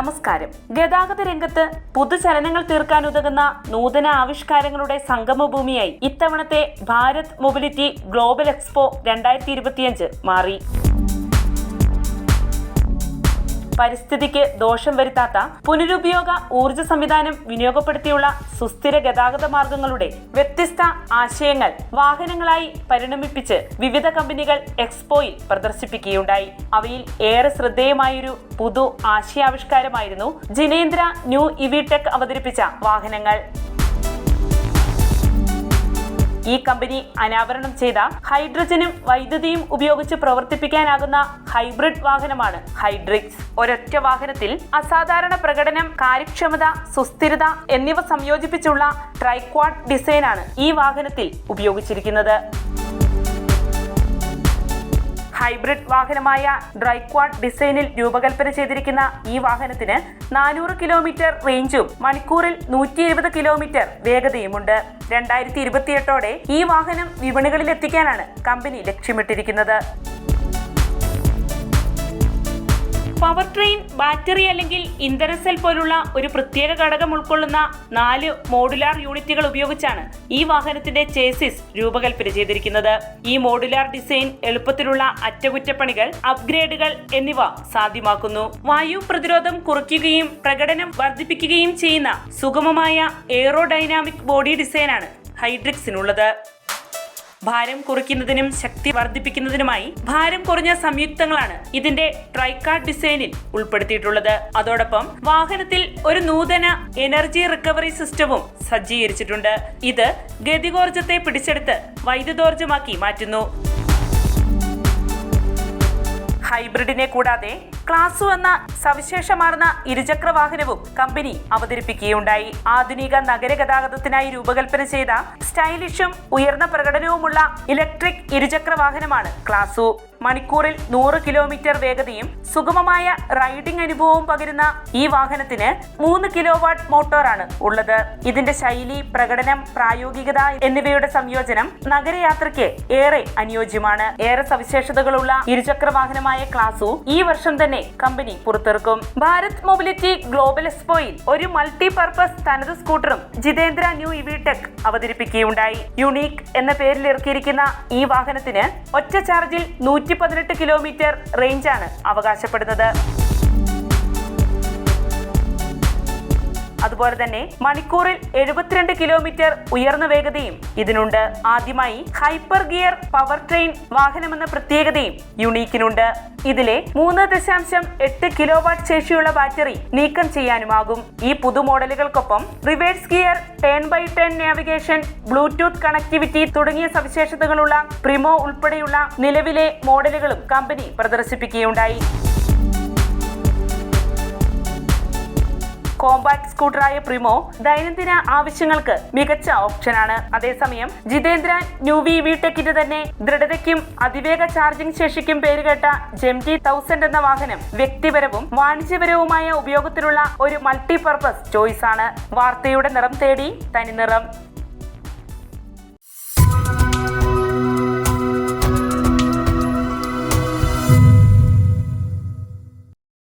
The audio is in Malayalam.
നമസ്കാരം. ഗതാഗത രംഗത്ത് പുതുചലനങ്ങൾ തീർക്കാൻ ഉതകുന്ന നൂതന ആവിഷ്കാരങ്ങളുടെ സംഗമഭൂമിയായി ഇത്തവണത്തെ ഭാരത് മൊബിലിറ്റി ഗ്ലോബൽ എക്സ്പോ രണ്ടായിരത്തി മാറി. പരിസ്ഥിതിക്ക് ദോഷം വരുത്താത്ത പുനരുപയോഗ ഊർജ സംവിധാനം വിനിയോഗപ്പെടുത്തിയുള്ള സുസ്ഥിര ഗതാഗത മാർഗങ്ങളുടെ വ്യത്യസ്ത ആശയങ്ങൾ വാഹനങ്ങളായി പരിണമിപ്പിച്ച് വിവിധ കമ്പനികൾ എക്സ്പോയിൽ പ്രദർശിപ്പിക്കുകയുണ്ടായി. അവയിൽ ഏറെ ശ്രദ്ധേയമായൊരു പുതു ആശയാവിഷ്കാരമായിരുന്നു ജിനേന്ദ്ര ന്യൂ ഇവിടെക് അവതരിപ്പിച്ച വാഹനങ്ങൾ. ഈ കമ്പനി അനാവരണം ചെയ്ത ഹൈഡ്രജനും വൈദ്യുതിയും ഉപയോഗിച്ച് പ്രവർത്തിപ്പിക്കാനാകുന്ന ഹൈബ്രിഡ് വാഹനമാണ് ഹൈഡ്രിക്സ്. ഒരൊറ്റ വാഹനത്തിൽ അസാധാരണ പ്രകടനം കാര്യക്ഷമത സുസ്ഥിരത എന്നിവ സംയോജിപ്പിച്ചുള്ള ട്രൈക്വാഡ് ഡിസൈനാണ് ഈ വാഹനത്തിൽ ഉപയോഗിച്ചിരിക്കുന്നത്. ഹൈബ്രിഡ് വാഹനമായ ഡ്രൈക്വാഡ് ഡിസൈനിൽ രൂപകൽപ്പന ചെയ്തിരിക്കുന്ന ഈ വാഹനത്തിന് നാനൂറ് കിലോമീറ്റർ റേഞ്ചും മണിക്കൂറിൽ നൂറ്റി ഇരുപത് കിലോമീറ്റർ വേഗതയുമുണ്ട്. രണ്ടായിരത്തി ഇരുപത്തിയെട്ടോടെ ഈ വാഹനം വിപണികളിൽ എത്തിക്കാനാണ് കമ്പനി ലക്ഷ്യമിട്ടിരിക്കുന്നത്. പവർ ട്രെയിൻ ബാറ്ററി അല്ലെങ്കിൽ ഇന്ധനസെൽ പോലുള്ള ഒരു പ്രത്യേക ഘടകം ഉൾക്കൊള്ളുന്ന നാല് മോഡുലാർ യൂണിറ്റുകൾ ഉപയോഗിച്ചാണ് ഈ വാഹനത്തിന്റെ ചേസിസ് രൂപകൽപ്പന ചെയ്തിരിക്കുന്നത്. ഈ മോഡുലാർ ഡിസൈൻ എളുപ്പത്തിലുള്ള അറ്റകുറ്റപ്പണികൾ അപ്ഗ്രേഡുകൾ എന്നിവ സാധ്യമാക്കുന്നു. വായു പ്രതിരോധം കുറയ്ക്കുകയും പ്രകടനം വർദ്ധിപ്പിക്കുകയും ചെയ്യുന്ന സുഗമമായ എയറോഡൈനാമിക് ബോഡി ഡിസൈനാണ് ഹൈഡ്രിക്സിനുള്ളത്. ഭാരം കുറയ്ക്കുന്നതിനും ശക്തി വർദ്ധിപ്പിക്കുന്നതിനുമായി ഭാരം കുറഞ്ഞ സംയുക്തങ്ങളാണ് ഇതിന്റെ ട്രൈക്കാർഡ് ഡിസൈനിൽ ഉൾപ്പെടുത്തിയിട്ടുള്ളത്. അതോടൊപ്പം വാഹനത്തിൽ ഒരു നൂതന എനർജി റിക്കവറി സിസ്റ്റവും സജ്ജീകരിച്ചിട്ടുണ്ട്. ഇത് ഗതികോർജത്തെ പിടിച്ചെടുത്ത് വൈദ്യുതോർജമാക്കി മാറ്റുന്നു. ഹൈബ്രിഡിനെ കൂടാതെ ക്ലാസു എന്ന സവിശേഷമാർന്ന ഇരുചക്ര വാഹനവും കമ്പനി അവതരിപ്പിക്കുകയുണ്ടായി. ആധുനിക നഗര ഗതാഗതത്തിനായി രൂപകൽപ്പന ചെയ്ത സ്റ്റൈലിഷും ഉയർന്ന പ്രകടനവുമുള്ള ഇലക്ട്രിക് ഇരുചക്ര വാഹനമാണ് ക്ലാസു. മണിക്കൂറിൽ നൂറ് കിലോമീറ്റർ വേഗതയും സുഗമമായ റൈഡിംഗ് അനുഭവവും പകരുന്ന ഈ വാഹനത്തിന് മൂന്ന് കിലോ വാട്ട് മോട്ടോറാണ് ഉള്ളത്. ഇതിന്റെ ശൈലി പ്രകടനം പ്രായോഗികത എന്നിവയുടെ സംയോജനം നഗരയാത്രയ്ക്ക് ഏറെ അനുയോജ്യമാണ്. ഏറെ സവിശേഷതകളുള്ള ഇരുചക്ര വാഹനമായ ക്ലാസു ഈ വർഷം തന്നെ കമ്പനി പുറത്തിറക്കും. ഭാരത് മൊബിലിറ്റി ഗ്ലോബൽ എക്സ്പോയിൽ ഒരു മൾട്ടി പർപ്പസ് തനത് സ്കൂട്ടറും ജിതേന്ദ്ര ന്യൂ ഇവി ടെക് അവതരിപ്പിക്കുകയുണ്ടായി. യുണീക്ക് എന്ന പേരിൽ ഇറക്കിയിരിക്കുന്ന ഈ വാഹനത്തിന് ഒറ്റ ചാർജിൽ നൂറ്റി കിലോമീറ്റർ റേഞ്ചാണ് അവകാശപ്പെടുന്നത്. അതുപോലെ തന്നെ മണിക്കൂറിൽ എഴുപത്തിരണ്ട് കിലോമീറ്റർ ഉയർന്ന വേഗതയും ഇതിനുണ്ട്. ആദ്യമായി ഹൈപ്പർ ഗിയർ പവർ ട്രെയിൻ വാഹനമെന്ന പ്രത്യേകതയും യുണീക്കിനുണ്ട്. ഇതിലെ മൂന്ന് ദശാംശം എട്ട് കിലോ വാട്ട് ശേഷിയുള്ള ബാറ്ററി നീക്കം ചെയ്യാനുമാകും. ഈ പുതു മോഡലുകൾക്കൊപ്പം reverse gear ten by ten navigation Bluetooth connectivity തുടങ്ങിയ സവിശേഷതകളുള്ള പ്രിമോ ഉൾപ്പെടെയുള്ള നിലവിലെ മോഡലുകളും കമ്പനി പ്രദർശിപ്പിക്കുകയുണ്ടായി. കോമ്പാക്ട് സ്കൂട്ടറായ പ്രിമോ ദൈനംദിന ആവശ്യങ്ങൾക്ക് മികച്ച ഓപ്ഷനാണ്. അതേസമയം ജിതേന്ദ്ര ന്യൂവി വിടെക്കിന്റെ തന്നെ ദൃഢതയ്ക്കും അതിവേഗ ചാർജിംഗ് ശേഷിക്കും പേരുകേട്ട ജെംജി തൗസൻഡ് എന്ന വാഹനം വ്യക്തിപരവും വാണിജ്യപരവുമായ ഉപയോഗത്തിനുള്ള ഒരു മൾട്ടിപർപ്പസ് ചോയ്സാണ്. വാർത്തയുടെ നിറം തേടി തനി നിറം.